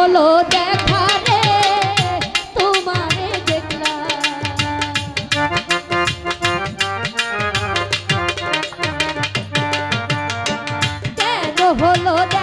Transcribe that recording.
হলো দেখা রে তোমারে দেখলাম। কেন হলো দেখা